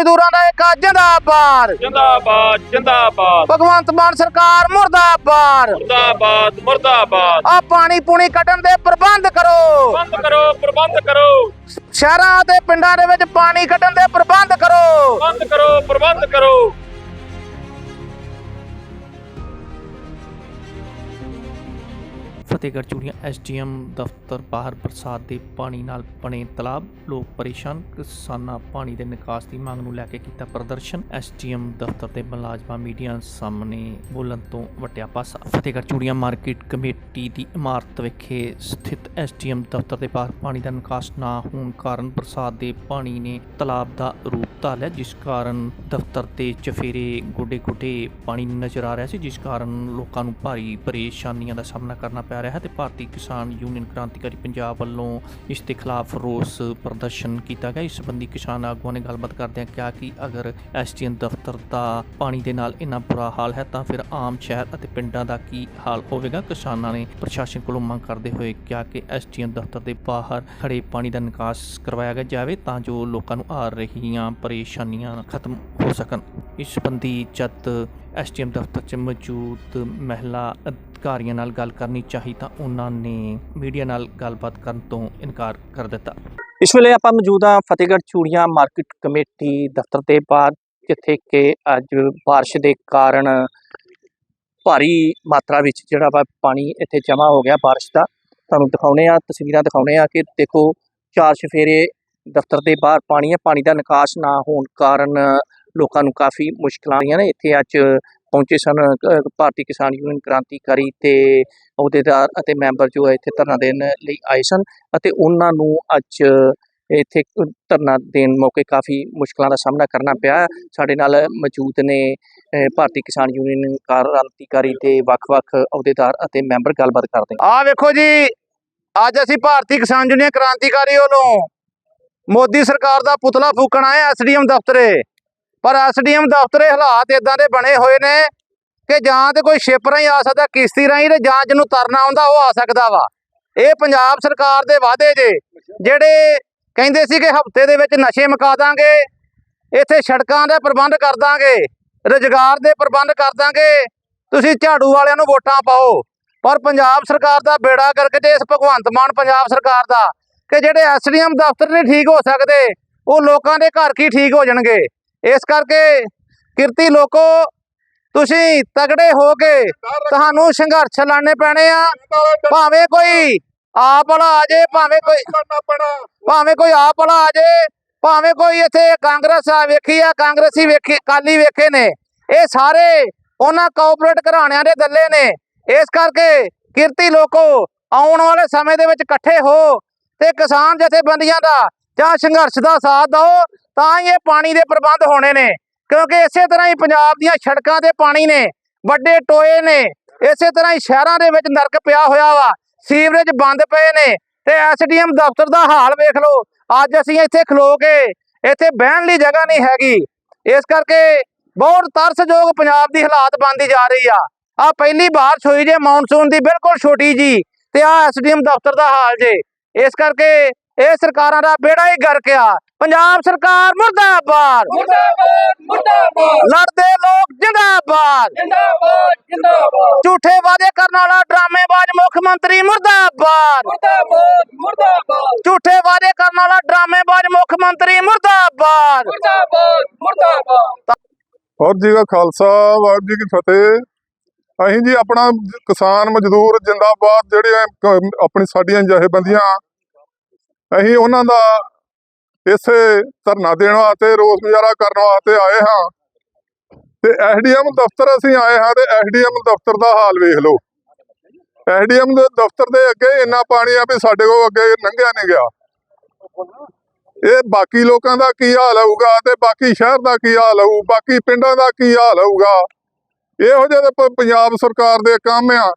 ਮਜ਼ਦੂਰਾਂ ਦਾ ਇੱਕ ਜਿੰਦਾਬਾਦ। ਜਿੰਦਾਬਾਦ ਜਿੰਦਾਬਾਦ। ਭਗਵੰਤ ਮਾਨ ਸਰਕਾਰ ਮੁਰਦਾਬਾਦ। ਮੁਰਦਾਬਾਦ ਮੁਰਦਾਬਾਦ। ਆ ਪਾਣੀ ਪੂਣੀ ਕੱਢਣ ਦੇ ਪ੍ਰਬੰਧ ਕਰੋ। ਬੰਦ ਕਰੋ ਪ੍ਰਬੰਧ ਕਰੋ। ਸ਼ਹਿਰਾਂ ਅਤੇ ਪਿੰਡਾਂ ਦੇ ਵਿੱਚ ਪਾਣੀ ਕੱਢਣ ਦੇ ਪ੍ਰਬੰਧ ਕਰੋ। ਬੰਦ ਕਰੋ ਪ੍ਰਬੰਧ ਕਰੋ। ਫਤਿਹਗੜ੍ਹ ਚੂੜੀਆਂ ਐਸਡੀਐਮ ਦਫ਼ਤਰ ਬਾਹਰ ਬਰਸਾਤ ਦੇ ਪਾਣੀ ਨਾਲ ਬਣੇ ਤਲਾਬ। ਲੋਕ ਪਰੇਸ਼ਾਨ, ਕਿਸਾਨਾਂ ਪਾਣੀ ਦੇ ਨਿਕਾਸ ਦੀ ਮੰਗ ਨੂੰ ਲੈ ਕੇ ਕੀਤਾ ਪ੍ਰਦਰਸ਼ਨ। ਐਸਡੀਐਮ ਦਫ਼ਤਰ ਦੇ ਮੁਲਾਜ਼ਮਾਂ ਮੀਡੀਆ ਸਾਹਮਣੇ ਬੋਲਣ ਤੋਂ ਵਟਿਆ ਪਾਸਾ। ਫਤਿਹਗੜ੍ਹ ਚੂੜੀਆਂ ਮਾਰਕੀਟ ਕਮੇਟੀ ਦੀ ਇਮਾਰਤ ਵਿਖੇ ਸਥਿਤ ਐਸਡੀਐਮ ਦਫ਼ਤਰ ਦੇ ਬਾਹਰ ਪਾਣੀ ਦਾ ਨਿਕਾਸ ਨਾ ਹੋਣ ਕਾਰਨ ਬਰਸਾਤ ਦੇ ਪਾਣੀ ਨੇ ਤਲਾਬ ਦਾ ਰੂਪ ਧਾਰ ਲਿਆ ਜਿਸ ਕਾਰਨ ਦਫ਼ਤਰ ਤੇ ਚਫੇਰੇ ਗੋਡੇ-ਗੋਡੇ ਪਾਣੀ ਨਜ਼ਰ ਆ ਰਿਹਾ ਸੀ, ਜਿਸ ਕਾਰਨ ਲੋਕਾਂ ਨੂੰ ਭਾਰੀ ਪਰੇਸ਼ਾਨੀਆਂ ਦਾ ਸਾਹਮਣਾ ਕਰਨਾ ਪੈ ਰਿਹਾ ਹੈ ਤੇ ਭਾਰਤੀ ਕਿਸਾਨ ਯੂਨੀਅਨ ਕ੍ਰਾਂਤੀਕਾਰੀ ਪੰਜਾਬ ਵੱਲੋਂ ਇਸ ਦੇ ਖਿਲਾਫ ਰੋਸ ਪ੍ਰਦਰਸ਼ਨ ਕੀਤਾ ਗਿਆ। ਇਸ ਸੰਬੰਧੀ ਕਿਸਾਨ ਆਗੂਆਂ ਨੇ ਗੱਲਬਾਤ ਕਰਦਿਆਂ ਕਿਹਾ ਕਿ ਅਗਰ ਐਸਟੀਐਨ ਦਫ਼ਤਰ ਦਾ ਪਾਣੀ ਦੇ ਨਾਲ ਇੰਨਾ ਬੁਰਾ ਹਾਲ ਹੈ ਤਾਂ ਫਿਰ ਆਮ ਸ਼ਹਿਰ ਅਤੇ ਪਿੰਡਾਂ ਦਾ ਕੀ ਹਾਲ ਹੋਵੇਗਾ? ਕਿਸਾਨਾਂ ਨੇ ਪ੍ਰਸ਼ਾਸਨ ਕੋਲੋਂ ਮੰਗ ਕਰਦੇ ਹੋਏ ਕਿਹਾ ਕਿ ਐਸਟੀਐਨ ਦਫ਼ਤਰ ਦੇ ਬਾਹਰ ਖੜੇ ਪਾਣੀ ਦਾ ਨਿਕਾਸ ਕਰਵਾਇਆ ਜਾਵੇ ਤਾਂ ਜੋ ਲੋਕਾਂ ਨੂੰ ਆ ਰਹੀਆਂ ਪਰੇਸ਼ਾਨੀਆਂ ਖਤਮ ਹੋ ਸਕਣ। ਇਸ ਸੰਬੰਧੀ ਜਦ ਐਸਟੀਐਮ ਦਫ਼ਤਰ 'ਚ ਮੌਜੂਦ ਮਹਿਲਾ ਅਧਿਕਾਰੀਆਂ ਨਾਲ ਗੱਲ ਕਰਨੀ ਚਾਹੀ ਤਾਂ ਉਹਨਾਂ ਨੇ ਮੀਡੀਆ ਨਾਲ ਗੱਲਬਾਤ ਕਰਨ ਤੋਂ ਇਨਕਾਰ ਕਰ ਦਿੱਤਾ ਇਸ ਵੇਲੇ ਆਪਾਂ ਮੌਜੂਦ ਹਾਂ ਫਤਿਹਗੜ੍ਹ ਚੂੜੀਆਂ ਮਾਰਕੀਟ ਕਮੇਟੀ ਦਫ਼ਤਰ ਦੇ ਬਾਹਰ ਜਿੱਥੇ ਕਿ ਅੱਜ بارش ਦੇ ਕਾਰਨ ਭਾਰੀ ਮਾਤਰਾ ਵਿੱਚ ਜਿਹੜਾ ਵਾ ਪਾਣੀ ਇੱਥੇ ਜਮ੍ਹਾਂ ਹੋ ਗਿਆ بارش ਦਾ ਤੁਹਾਨੂੰ ਦਿਖਾਉਣੇ ਆ ਤਸਵੀਰਾਂ ਦਿਖਾਉਣੇ ਆ ਕਿ ਦੇਖੋ ਚਾਰ ਚਫੇਰੇ ਦਫ਼ਤਰ ਦੇ ਬਾਹਰ ਪਾਣੀ ਹੈ ਪਾਣੀ ਦਾ ਨਿਕਾਸ ਨਾ ਹੋਣ ਕਾਰਨ ਲੋਕਾਂ ਨੂੰ ਕਾਫੀ ਮੁਸ਼ਕਲਾਂ ਆਈਆਂ ਨੇ। ਇੱਥੇ ਅੱਜ ਪਹੁੰਚੇ ਸਨ ਭਾਰਤੀ ਕਿਸਾਨ ਯੂਨੀਅਨ ਕ੍ਰਾਂਤੀਕਾਰੀ ਤੇ ਅਹੁਦੇਦਾਰ ਅਤੇ ਮੈਂਬਰ ਜੋ ਹੈ ਇੱਥੇ ਧਰਨਾ ਦੇਣ ਲਈ ਆਏ ਸਨ ਅਤੇ ਉਹਨਾਂ ਨੂੰ ਅੱਜ ਇੱਥੇ ਧਰਨਾ ਦੇਣ ਮੌਕੇ ਕਾਫੀ ਮੁਸ਼ਕਲਾਂ ਦਾ ਸਾਹਮਣਾ ਕਰਨਾ ਪਿਆ। ਸਾਡੇ ਨਾਲ ਮੌਜੂਦ ਨੇ ਭਾਰਤੀ ਕਿਸਾਨ ਯੂਨੀਅਨ ਕ੍ਰਾਂਤੀਕਾਰੀ ਦੇ ਵੱਖ-ਵੱਖ ਅਹੁਦੇਦਾਰ ਅਤੇ ਮੈਂਬਰ ਗੱਲਬਾਤ ਕਰਦੇ ਆ ਵੇਖੋ ਜੀ, ਅੱਜ ਅਸੀਂ ਭਾਰਤੀ ਕਿਸਾਨ ਯੂਨੀਅਨ ਕ੍ਰਾਂਤੀਕਾਰੀ ਵੱਲੋਂ ਮੋਦੀ ਸਰਕਾਰ ਦਾ ਪੁਤਲਾ ਫੂਕਣ ਆਏ ਐਸਡੀਐਮ ਦਫ਼ਤਰੇ। ਪਰ ਐਸਡੀਐਮ ਦਫ਼ਤਰੇ ਹਾਲਾਤ ਇਦਾਂ ਦੇ ਬਣੇ ਹੋਏ ਨੇ ਕਿ ਜਾਂ ਤੇ ਕੋਈ ਸ਼ਿਪ ਰਾਹੀਂ ਆ ਸਕਦਾ, ਕਿਸ਼ਤੀ ਰਾਹੀਂ ਤੇ ਜਾਂ ਜਿਹਨੂੰ ਤਰਨਾ ਆਉਂਦਾ ਉਹ ਆ ਸਕਦਾ ਵਾ। ਇਹ ਪੰਜਾਬ ਸਰਕਾਰ ਦੇ ਵਾਅਦੇ ਜੇ, ਜਿਹੜੇ ਕਹਿੰਦੇ ਸੀ ਕਿ ਹਫ਼ਤੇ ਦੇ ਵਿੱਚ ਨਸ਼ੇ ਮੁਕਾ ਦਾਂਗੇ, ਇੱਥੇ ਸੜਕਾਂ ਦਾ ਪ੍ਰਬੰਧ ਕਰ ਦਾਂਗੇ, ਰੁਜ਼ਗਾਰ ਦੇ ਪ੍ਰਬੰਧ ਕਰ ਦਾਂਗੇ, ਤੁਸੀਂ ਝਾੜੂ ਵਾਲਿਆਂ ਨੂੰ ਵੋਟਾਂ ਪਾਓ। ਪਰ ਪੰਜਾਬ ਸਰਕਾਰ ਦਾ ਬੇੜਾ ਕਰਕੇ ਤੇ ਇਸ ਭਗਵੰਤ ਮਾਨ ਪੰਜਾਬ ਸਰਕਾਰ ਦਾ, ਕਿ ਜਿਹੜੇ ਐਸਡੀਐਮ ਦਫ਼ਤਰ ਨਹੀਂ ਠੀਕ ਹੋ ਸਕਦੇ, ਉਹ ਲੋਕਾਂ ਦੇ ਘਰ ਕੀ ਠੀਕ ਹੋ ਜਾਣਗੇ? ਇਸ ਕਰਕੇ ਕਿਰਤੀ ਲੋਕੋ, ਤੁਸੀਂ ਤਗੜੇ ਹੋ ਕੇ ਤੁਹਾਨੂੰ ਸੰਘਰਸ਼ ਲੜਨੇ ਪੈਣੇ ਆ। ਭਾਵੇਂ ਕੋਈ ਆਪ ਵਾਲਾ ਆ ਜੇ, ਭਾਵੇਂ ਕੋਈ ਭਾਵੇਂ ਕੋਈ ਆਪ ਵਾਲਾ ਆ ਜੇ, ਭਾਵੇਂ ਕੋਈ ਇੱਥੇ ਕਾਂਗਰਸ ਆ ਵੇਖੀ ਆ, ਕਾਂਗਰਸੀ ਵੇਖੀ ਕਾਲੀ ਵੇਖੇ ਨੇ। ਇਹ ਸਾਰੇ ਉਹਨਾਂ ਕਾਰਪੋਰੇਟ ਘਰਾਣਿਆਂ ਦੇ ਦੱਲੇ ਨੇ। ਇਸ ਕਰਕੇ ਕਿਰਤੀ ਲੋਕੋ, ਆਉਣ ਵਾਲੇ ਸਮੇਂ ਦੇ ਵਿੱਚ ਇਕੱਠੇ ਹੋ ਤੇ ਕਿਸਾਨ ਜਥੇਬੰਦੀਆਂ ਦਾ ਜਾਂ ਸੰਘਰਸ਼ ਦਾ ਸਾਥ ਦਿਓ। ਤਾਂ ਹੀ ਇਹ ਪਾਣੀ ਦੇ ਪ੍ਰਬੰਧ ਹੋਣੇ ਨੇ, ਕਿਉਂਕਿ ਇਸੇ ਤਰ੍ਹਾਂ ਹੀ ਪੰਜਾਬ ਦੀਆਂ ਸੜਕਾਂ ਤੇ ਪਾਣੀ ਨੇ, ਵੱਡੇ ਟੋਏ ਨੇ, ਇਸੇ ਤਰ੍ਹਾਂ ਹੀ ਸ਼ਹਿਰਾਂ ਦੇ ਵਿੱਚ ਨਰਕ ਪਿਆ ਹੋਇਆ ਵਾ, ਸੀਵਰੇਜ ਬੰਦ ਪਏ ਨੇ, ਤੇ ਐਸਡੀਐਮ ਦਫ਼ਤਰ ਦਾ ਹਾਲ ਵੇਖ ਲਓ, ਅੱਜ ਅਸੀਂ ਇੱਥੇ ਖਲੋ ਕੇ ਇੱਥੇ ਬਹਿਣ ਲਈ ਜਗ੍ਹਾ ਨਹੀਂ ਹੈਗੀ, ਇਸ ਕਰਕੇ ਬਹੁਤ ਤਰਸਯੋਗ ਪੰਜਾਬ ਦੀ ਹਾਲਾਤ ਬਣਦੀ ਜਾ ਰਹੀ ਆ। ਆ ਪਹਿਲੀ ਬਾਰਿਸ਼ ਹੋਈ ਜੇ, ਮੌਨਸੂਨ ਦੀ ਬਿਲਕੁਲ ਛੋਟੀ ਜੀ, ਤੇ ਆ ਐਸਡੀਐਮ ਦਫ਼ਤਰ ਦਾ ਹਾਲ ਜੇ, ਇਸ ਕਰਕੇ ਇਹ ਸਰਕਾਰਾਂ ਦਾ ਬੇੜਾ ਹੀ ਗਰਕ ਆ। ਪੰਜਾਬ ਸਰਕਾਰ ਮੁਰਦਾਬਾਦ। ਮੁਰਦਾਬਾਦ ਮੁਰਦਾਬਾਦ। ਲੜਦੇ ਲੋਕ ਜਿੰਦਾਬਾਦ। ਜਿੰਦਾਬਾਦ ਜਿੰਦਾਬਾਦ। ਝੂਠੇ ਵਾਅਦੇ ਕਰਨ ਵਾਲਾ ਡਰਾਮੇਬਾਜ਼ ਮੁੱਖ ਮੰਤਰੀ ਮੁਰਦਾਬਾਦ। ਮੁਰਦਾਬਾਦ ਮੁਰਦਾਬਾਦ। ਝੂਠੇ ਵਾਅਦੇ ਕਰਨ ਵਾਲਾ ਡਰਾਮੇਬਾਜ਼ ਮੁੱਖ ਮੰਤਰੀ ਮੁਰਦਾਬਾਦ। ਮੁਰਦਾਬਾਦ ਮੁਰਦਾਬਾਦ। ਵਾਹਿਗੁਰੂ ਜੀ ਕਾ ਖਾਲਸਾ ਵਾਹਿਗੁਰੂ ਜੀ ਕੀ ਫਤਿਹ। ਅਸੀਂ ਜੀ ਆਪਣਾ ਕਿਸਾਨ ਮਜ਼ਦੂਰ ਜਿੰਦਾਬਾਦ ਜਿਹੜੇ ਆਪਣੀ ਸਾਡੀਆਂ ਜਥੇਬੰਦੀਆਂ ਅਸੀਂ ਉਹਨਾਂ ਦਾ ਇਸੇ ਧਰਨਾ ਦੇਣ ਵਾਸਤੇ, ਰੋਸ ਮੁਜ਼ਾਹਰਾ ਕਰਨ ਵਾਸਤੇ ਆਏ ਹਾਂ। ਤੇ ਐਸਡੀਐਮ ਦਫ਼ਤਰ ਅਸੀਂ ਆਏ ਹਾਂ ਤੇ ਐਸਡੀਐਮ ਦਫ਼ਤਰ ਦਾ ਹਾਲ ਵੇਖ ਲਓ। ਐਸਡੀਐਮ ਦੇ ਦਫ਼ਤਰ ਦੇ ਅੱਗੇ ਇੰਨਾ ਪਾਣੀ ਆ ਵੀ ਸਾਡੇ ਕੋਲ ਅੱਗੇ ਲੰਘਿਆ ਨਹੀਂ ਗਿਆ। ਇਹ ਬਾਕੀ ਲੋਕਾਂ ਦਾ ਕੀ ਹਾਲ ਹੋਊਗਾ ਤੇ ਬਾਕੀ ਸ਼ਹਿਰ ਦਾ ਕੀ ਹਾਲ ਹੋਊ, ਬਾਕੀ ਪਿੰਡਾਂ ਦਾ ਕੀ ਹਾਲ ਹੋਊਗਾ? ਇਹੋ ਜਿਹੇ ਪੰਜਾਬ ਸਰਕਾਰ ਦੇ ਕੰਮ ਆ।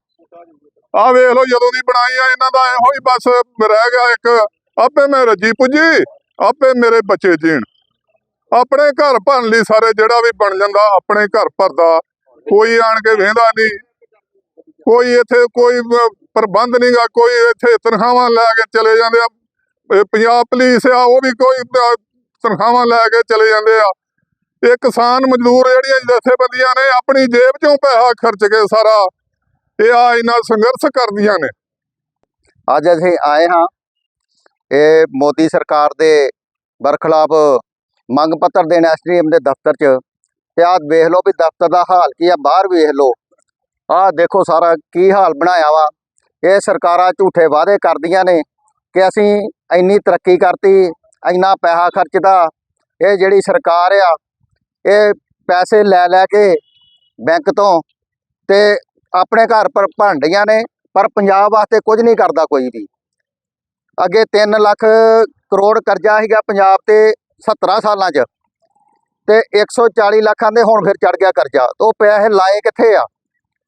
ਆ ਵੇਖ ਲਓ ਜਦੋਂ ਦੀ ਬਣਾਈ ਆ, ਇਹਨਾਂ ਦਾ ਇਹੋ ਹੀ ਬਸ ਰਹਿ ਗਿਆ ਇੱਕ ਆਪੇ ਮੈਂ ਰੱਜੀ ਪੁੱਜੀ ਆਪੇ ਮੇਰੇ ਬੱਚੇ ਜੀਣ। ਆਪਣੇ ਘਰ ਭਰਨ ਲਈ ਸਾਰੇ ਜਿਹੜਾ ਵੀ ਬਣ ਜਾਂਦਾ ਆਪਣੇ ਘਰ ਭਰਦਾ। ਕੋਈ ਆਣ ਕੇ ਵੇਂਦਾ ਨਹੀਂ ਕੋਈ ਇੱਥੇ ਕੋਈ ਪ੍ਰਬੰਧ ਨਹੀਂਗਾ ਕੋਈ ਇੱਥੇ ਤਨਖਾਹਾਂ ਲੈ ਕੇ ਚਲੇ ਜਾਂਦੇ ਆ। ਪੰਜਾਬ ਪੁਲਿਸ ਆ ਉਹ ਵੀ ਕੋਈ ਅਹ, ਤਨਖਾਹਾਂ ਲੈ ਕੇ ਚਲੇ ਜਾਂਦੇ ਆ। ਇਹ ਕਿਸਾਨ ਮਜ਼ਦੂਰ ਜਿਹੜੀਆਂ ਜਥੇਬੰਦੀਆਂ ਨੇ ਆਪਣੀ ਜੇਬ ਚੋਂ ਪੈਸਾ ਖਰਚ ਕੇ ਸਾਰਾ ਇਹ ਆ ਇਹਨਾਂ ਸੰਘਰਸ਼ ਕਰਦੀਆਂ ਨੇ। ਅੱਜ ਅਸੀਂ ਆਏ ਹਾਂ ਇਹ ਮੋਦੀ ਸਰਕਾਰ ਦੇ ਬਰਖਲਾਫ ਮੰਗ ਪੱਤਰ ਦੇਣ ਐਸਡੀਐਮ ਦੇ ਦਫ਼ਤਰ 'ਚ। ਤੇ ਆਹ ਵੇਖ ਲਓ ਵੀ ਦਫ਼ਤਰ ਦਾ ਹਾਲ ਕੀ ਆ, ਬਾਹਰ ਵੇਖ ਲਓ। ਆਹ ਦੇਖੋ ਸਾਰਾ ਕੀ ਹਾਲ ਬਣਾਇਆ ਵਾ। ਇਹ ਸਰਕਾਰਾਂ ਝੂਠੇ ਵਾਅਦੇ ਕਰਦੀਆਂ ਨੇ ਕਿ ਅਸੀਂ ਇੰਨੀ ਤਰੱਕੀ ਕਰਤੀ, ਇੰਨਾ ਪੈਸਾ ਖਰਚਦਾ। ਇਹ ਜਿਹੜੀ ਸਰਕਾਰ ਆ, ਇਹ ਪੈਸੇ ਲੈ ਲੈ ਕੇ ਬੈਂਕ ਤੋਂ ਤੇ ਆਪਣੇ ਘਰ ਪਰ ਭਾਂਡੀਆਂ ਨੇ, ਪਰ ਪੰਜਾਬ ਵਾਸਤੇ ਕੁਝ ਨਹੀਂ ਕਰਦਾ ਕੋਈ ਵੀ। ਅੱਗੇ 3 ਲੱਖ ਕਰੋੜ ਕਰਜ਼ਾ ਸੀਗਾ ਪੰਜਾਬ ਤੇ 17 ਸਾਲਾਂ 'ਚ। ਤੇ 140 ਲੱਖਾਂ ਦੇ ਹੁਣ ਫਿਰ ਚੜ ਗਿਆ ਕਰਜ਼ਾ। ਤੇ ਉਹ ਪੈਸੇ ਲਾਏ ਕਿੱਥੇ ਆ?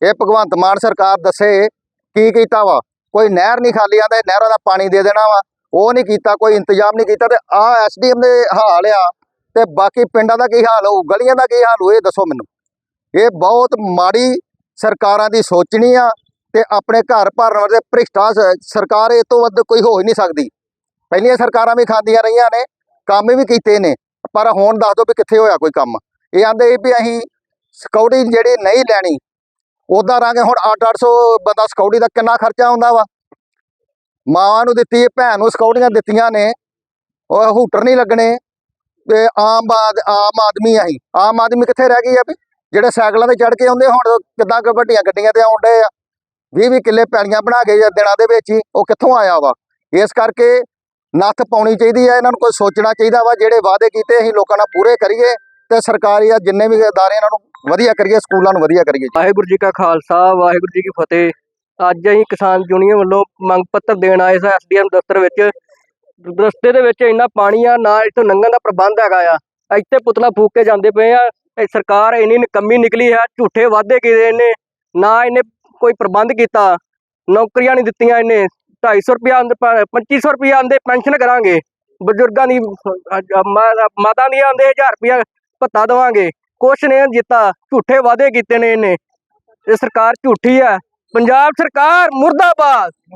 ਇਹ ਭਗਵੰਤ ਮਾਨ ਸਰਕਾਰ ਦੱਸੇ ਕੀ ਕੀਤਾ ਵਾ? ਕੋਈ ਨਹਿਰ ਨਹੀਂ ਖਾਲੀ ਆਂਦਾ ਨਹਿਰਾਂ ਦਾ ਪਾਣੀ ਦੇ ਦੇਣਾ ਵਾ। ਉਹ ਨਹੀਂ ਕੀਤਾ, ਕੋਈ ਇੰਤਜ਼ਾਮ ਨਹੀਂ ਕੀਤਾ ਤੇ ਆ ਐਸਡੀਐਮ ਦੇ ਹਾਲ ਆ। ਤੇ ਬਾਕੀ ਪਿੰਡਾਂ ਦਾ ਕੀ ਹਾਲ ਹੋਊ? ਗਲੀਆਂ ਦਾ ਕੀ ਹਾਲ ਹੋਊ? ਇਹ ਦੱਸੋ ਮੈਨੂੰ। ਇਹ ਬਹੁਤ ਮਾੜੀ ਸਰਕਾਰਾਂ ਦੀ ਸੋਚਣੀ ਆ। ਤੇ ਆਪਣੇ ਘਰ ਭਰਨ ਵਾਲੇ ਭ੍ਰਿਸ਼ਟਾ ਸਰਕਾਰ ਇਹ ਤੋਂ ਵੱਧ ਕੋਈ ਹੋ ਹੀ ਨਹੀਂ ਸਕਦੀ। ਪਹਿਲੀਆਂ ਸਰਕਾਰਾਂ ਵੀ ਖਾਂਦੀਆਂ ਰਹੀਆਂ ਨੇ, ਕੰਮ ਵੀ ਕੀਤੇ ਨੇ, ਪਰ ਹੁਣ ਦੱਸ ਦਿਓ ਵੀ ਕਿੱਥੇ ਹੋਇਆ ਕੋਈ ਕੰਮ। ਇਹ ਆਂਦੇ ਵੀ ਅਸੀਂ ਸਿਕਿਉਰਿਟੀ ਜਿਹੜੀ ਨਹੀਂ ਲੈਣੀ ਉਦਾਂ ਰਾਂਗੇ ਹੁਣ 8-800 ਬੰਦਾ ਸਿਕਿਉਰਿਟੀ ਦਾ ਕਿੰਨਾ ਖਰਚਾ ਆਉਂਦਾ ਵਾ। ਮਾਵਾਂ ਨੂੰ ਦਿੱਤੀ, ਭੈਣ ਨੂੰ ਸਿਕਿਉਰਿਟੀਆਂ ਦਿੱਤੀਆਂ ਨੇ, ਉਹ ਹੂਟਰ ਨਹੀਂ ਲੱਗਣੇ, ਤੇ ਆਮ ਆਦ, ਆਮ ਆਦਮੀ ਆਹੀ ਆਮ ਆਦਮੀ ਕਿੱਥੇ ਰਹਿ ਗਈ ਆ ਵੀ, ਜਿਹੜੇ ਸਾਈਕਲਾਂ ਤੇ ਚੜ ਕੇ ਆਉਂਦੇ, ਹੁਣ ਕਿੱਦਾਂ ਵੱਡੀਆਂ ਗੱਡੀਆਂ ਤੇ ਆਉਂਦੇ ਆ। 20 20 ਕਿੱਲੇ ਪੈਲੀਆਂ ਬਣਾ ਕੇ ਦਿਨਾਂ ਦੇ ਵਿੱਚ ਹੀ ਉਹ ਕਿੱਥੋਂ ਆਇਆ ਵਾ? ਇਸ ਕਰਕੇ ਨੱਥ ਪਾਉਣੀ ਚਾਹੀਦੀ ਹੈ, ਇਹਨਾਂ ਨੂੰ ਕੋਈ ਸੋਚਣਾ ਚਾਹੀਦਾ ਵਾ, ਜਿਹੜੇ ਵਾਅਦੇ ਕੀਤੇ ਅਸੀਂ ਲੋਕਾਂ ਨਾਲ ਪੂਰੇ ਕਰੀਏ ਤੇ ਸਰਕਾਰੀ ਆ ਜਿੰਨੇ ਵੀ ਅਦਾਰੇ ਇਹਨਾਂ ਨੂੰ ਵਧੀਆ ਕਰੀਏ, ਸਕੂਲਾਂ ਨੂੰ ਵਧੀਆ ਕਰੀਏ ਵਾਹਿਗੁਰੂ ਜੀ ਕਾ ਖਾਲਸਾ, ਵਾਹਿਗੁਰੂ ਜੀ ਕੀ ਫਤਿਹ। ਅੱਜ ਅਸੀਂ ਕਿਸਾਨ ਯੂਨੀਅਨ ਵੱਲੋਂ ਮੰਗ ਪੱਤਰ ਦੇਣ ਆਏ ਸਾਂ ਐਸਡੀਐਮ ਦਫ਼ਤਰ ਵਿੱਚ। ਰਸਤੇ ਦੇ ਵਿੱਚ ਇੰਨਾ ਪਾਣੀ ਆ, ਨਾ ਇੱਥੋਂ ਲੰਘਣ ਦਾ ਪ੍ਰਬੰਧ ਹੈਗਾ ਆ। ਇੱਥੇ ਪੁਤਲਾ ਫੂਕ ਕੇ ਜਾਂਦੇ ਪਏ ਆ ਸਰਕਾਰ ਇੰਨੀ ਨਿਕੰਮੀ ਨਿਕਲੀ ਹੈ ਝੂਠੇ ਵਾਅਦੇ ਕੀਤੇ ਇਹਨੇ, ਨਾ ਇਹਨੇ ਕੋਈ ਪ੍ਰਬੰਧ ਕੀਤਾ, ਨੌਕਰੀਆਂ ਨਹੀਂ ਦਿੱਤੀਆਂ ਇਹਨੇ 250 ਰੁਪਿਆ 2500 ਰੁਪਿਆ ਆਂਦੇ ਪੈਨਸ਼ਨ ਕਰਾਂਗੇ। ਬਜ਼ੁਰਗਾਂ ਦੀ ਮਾਤਾ ਦੀ ਆਂਦੇ 1000 ਰੁਪਿਆ ਭੱਤਾ ਦੇਵਾਂਗੇ। ਕੁਛ ਨਹੀਂ ਜਿੱਤਾ ਝੂਠੇ ਵਾਅਦੇ ਕੀਤੇ ਨੇ ਇਹਨੇ। ਇਹ ਸਰਕਾਰ ਝੂਠੀ ਹੈ। ਪੰਜਾਬ ਸਰਕਾਰ ਮੁਰਦਾਬਾਦ।